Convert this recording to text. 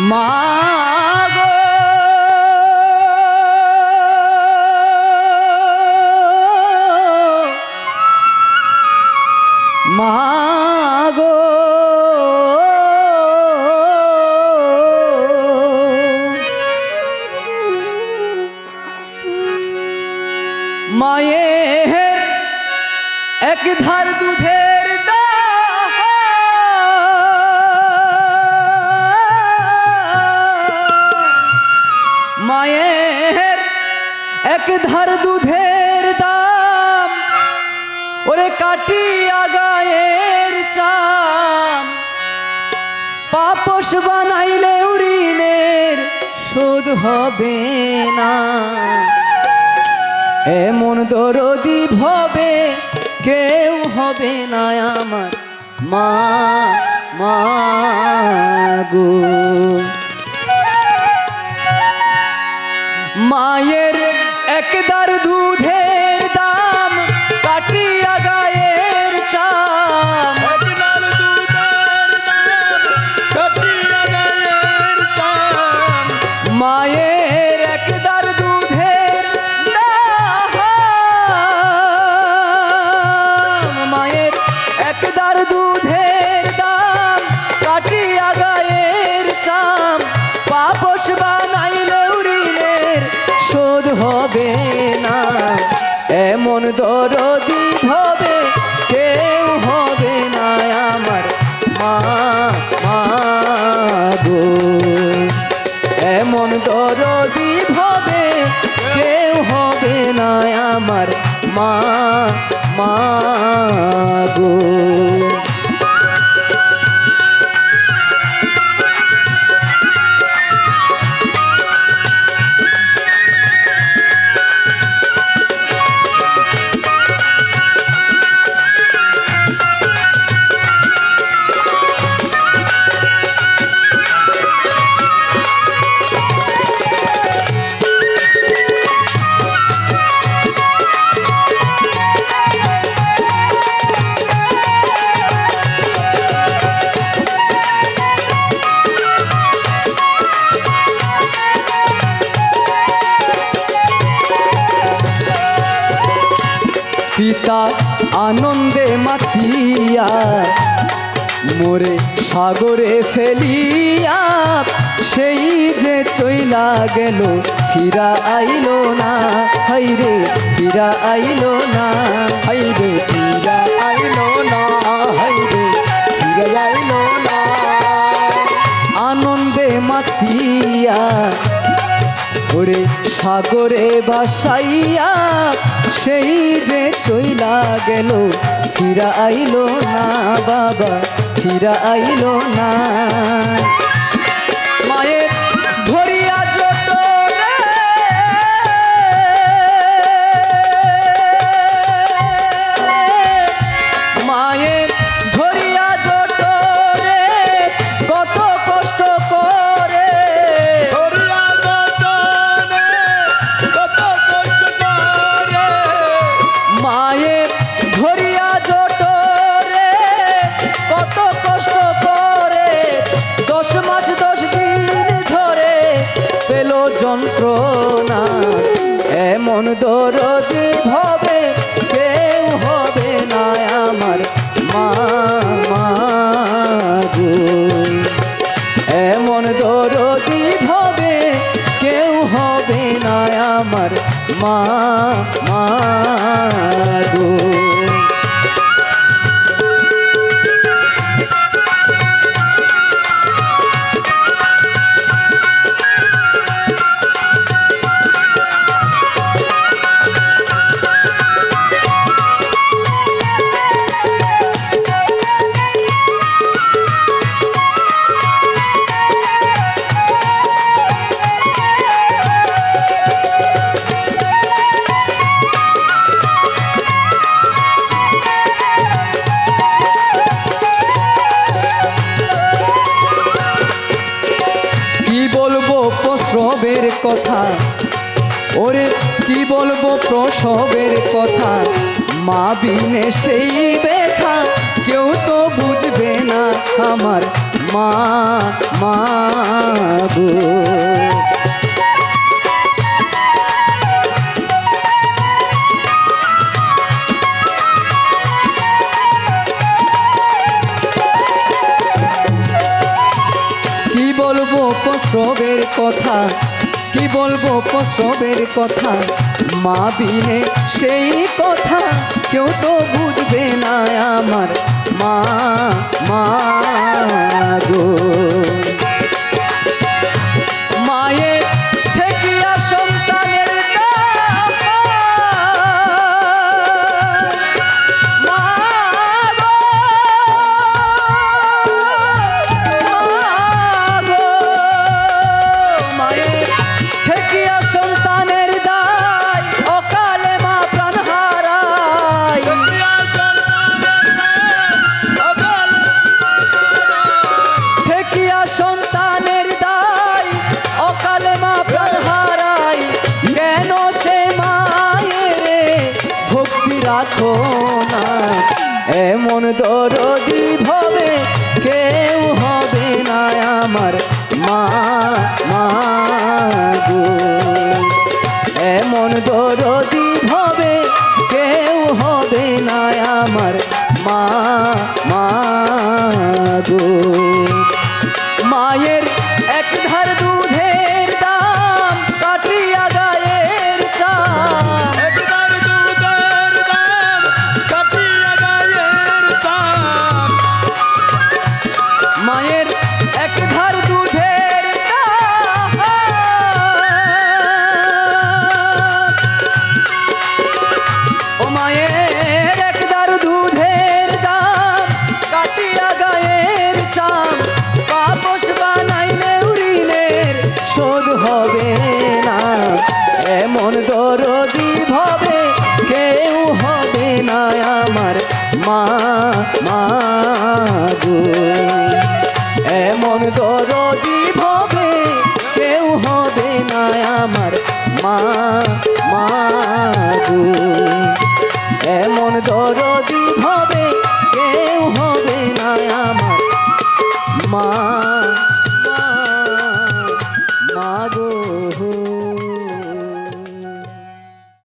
মা গো মা গো মায়ের এক ধার দুধের এক ধার দুধের দাম, ওরে কাটিয়া গায়ের চাম। পাপস বানাইলে ঋণের শোধ হবে না। এমন দরদি ভবে কেউ হবে না আমার মা মা গো। মায়ের একদার দুধের গো পিতা আনন্দে মাতিয়া, মোরে সাগরে ফেলিয়া, সেই যে চইলা গেল, ফিরা আইলো না, হাইরে ফিরা আইলো না, হাইরে ফিরা আইলো না, হাইরে ফিরা আইলো না। আনন্দে মাতিয়া ওরে সাগরে বাসাইয়া, সেই যে চইলা গেল ফিরা আইলো না বাবা ফিরা আইলো না। যন্ত্রণা এমন দরদি হবে কেউ হবে না আমার মা এমন দরদি হবে কেউ হবে না আমার মা মা প্রসবের কথা। ওরে, কি বলব প্রসবের কথা? মা বিনে সেই ব্যথা, কেউ তো বুঝবে না আমার মা মা গো। প্রসবের কথা? কি বলব প্রসবের কথা? মা বিনে সেই কথা। কেউ তো বুঝবে না আমার মা মা গো। দরদি ভবে কেউ হবে না আমার মা মা এমন দরদি ভবে কেউ হবে না আমার মা মা গো। আমার মা মা গো।